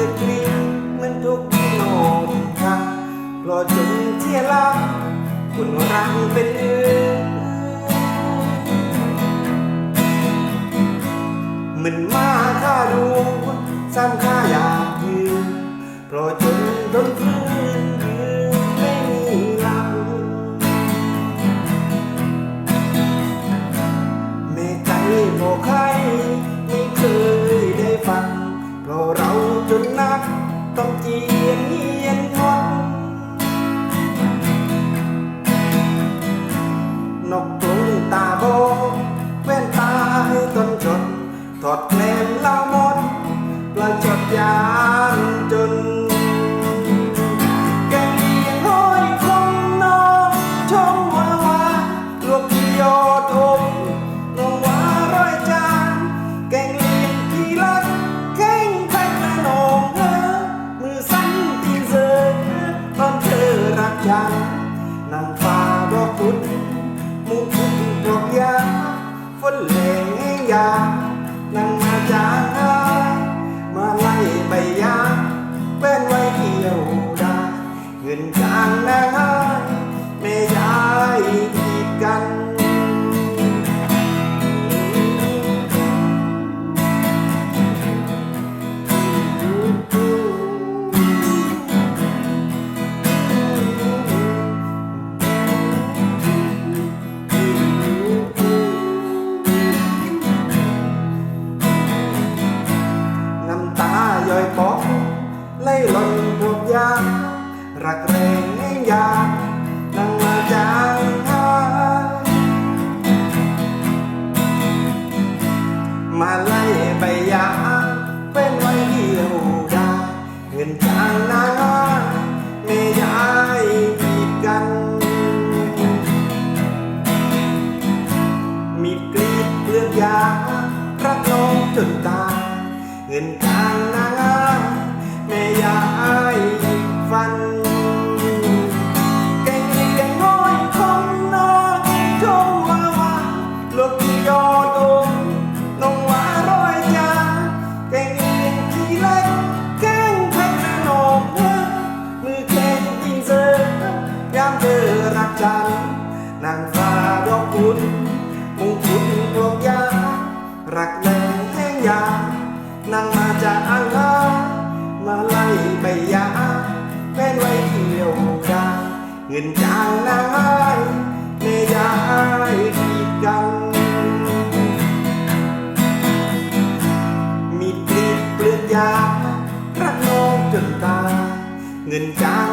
ดือนกรีมันทุกโนครักเพราจนเที่ยลักคุณรังเป็นเองมันมาข้าดู ยนเงียนงอนนกตรงตาโบแว่นตาให้ตนจนถอดแคลมเล่าหมดปลาจดยานจนแกงเลียงห้อยคงนองชมว่าวาลูกยอด বললে นพวกยารักแรงแห่งยานั่งมาจางหายมาไล่ใบยาเป็นไว้เดียวได้เงินจางนาไม่ยายกีดกัน มีกรีดเปลือกยารักน้องจนตายเงิน อรันนางฟ้าดอกกุลมงกุฎดวงยา รักแรงแห้งยานั่งมาจากอ่างหามาไล่ใบยาแฟนไว้เที่ยวดาเงินจางนายเมยายกีดกันมีดกรีดเปลือกยารักน้องจนตายเงินจาง